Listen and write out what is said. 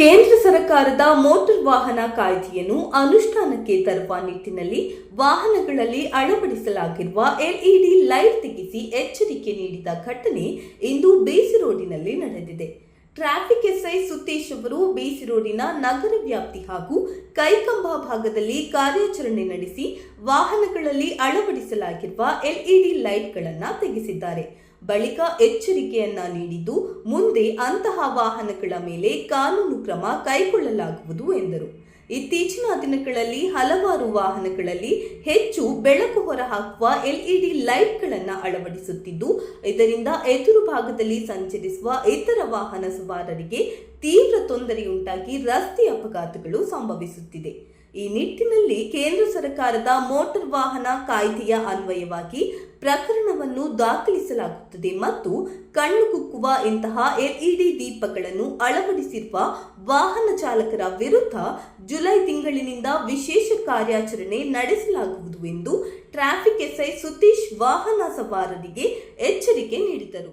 ಕೇಂದ್ರ ಸರ್ಕಾರದ ಮೋಟಾರ್ ವಾಹನ ಕಾಯ್ದೆಯನ್ನು ಅನುಷ್ಠಾನಕ್ಕೆ ತರುವ ನಿಟ್ಟಿನಲ್ಲಿ ವಾಹನಗಳಲ್ಲಿ ಅಳವಡಿಸಲಾಗಿರುವ ಎಲ್ಇಡಿ ಲೈಟ್ ತೆಗೆಸಿ ಎಚ್ಚರಿಕೆ ನೀಡಿದ ಘಟನೆ ಇಂದು ಬೇಸಿ ರೋಡಿನಲ್ಲಿ ನಡೆದಿದೆ. ಟ್ರಾಫಿಕ್ ಎಸ್ಐ ಸುತೇಶ್ ಅವರು ಬೇಸಿ ರೋಡಿನ ನಗರ ವ್ಯಾಪ್ತಿ ಹಾಗೂ ಕೈಕಂಬ ಭಾಗದಲ್ಲಿ ಕಾರ್ಯಾಚರಣೆ ನಡೆಸಿ ವಾಹನಗಳಲ್ಲಿ ಅಳವಡಿಸಲಾಗಿರುವ ಎಲ್ಇಡಿ ಲೈಟ್ಗಳನ್ನು ತೆಗೆಸಿದ್ದಾರೆ. ಬಳಿಕ ಎಚ್ಚರಿಕೆಯನ್ನ ನೀಡಿದ್ದು, ಮುಂದೆ ಅಂತಹ ವಾಹನಗಳ ಮೇಲೆ ಕಾನೂನು ಕ್ರಮ ಕೈಗೊಳ್ಳಲಾಗುವುದು ಎಂದರು. ಇತ್ತೀಚಿನ ದಿನಗಳಲ್ಲಿ ಹಲವಾರು ವಾಹನಗಳಲ್ಲಿ ಹೆಚ್ಚು ಬೆಳಕು ಹೊರಹಾಕುವ ಎಲ್ಇಡಿ ಲೈಟ್ಗಳನ್ನು ಅಳವಡಿಸುತ್ತಿದ್ದು, ಇದರಿಂದ ಎದುರು ಭಾಗದಲ್ಲಿ ಸಂಚರಿಸುವ ಇತರ ವಾಹನ ಸವಾರರಿಗೆ ತೀವ್ರ ತೊಂದರೆಯುಂಟಾಗಿ ರಸ್ತೆ ಅಪಘಾತಗಳು ಸಂಭವಿಸುತ್ತಿದೆ. ಈ ನಿಟ್ಟಿನಲ್ಲಿ ಕೇಂದ್ರ ಸರ್ಕಾರದ ಮೋಟಾರ್ ವಾಹನ ಕಾಯ್ದೆಯ ಅನ್ವಯವಾಗಿ ಪ್ರಕರಣವನ್ನು ದಾಖಲಿಸಲಾಗುತ್ತದೆ ಮತ್ತು ಕಣ್ಣು ಕುಕ್ಕುವ ಇಂತಹ ಎಲ್ಇಡಿ ದೀಪಗಳನ್ನು ಅಳವಡಿಸಿರುವ ವಾಹನ ಚಾಲಕರ ವಿರುದ್ಧ ಜುಲೈ ತಿಂಗಳಿನಿಂದ ವಿಶೇಷ ಕಾರ್ಯಾಚರಣೆ ನಡೆಸಲಾಗುವುದು ಎಂದು ಟ್ರಾಫಿಕ್ ಎಸ್ಐ ಸುತೀಶ್ ವಾಹನ ಸವಾರರಿಗೆ ಎಚ್ಚರಿಕೆ ನೀಡಿದರು.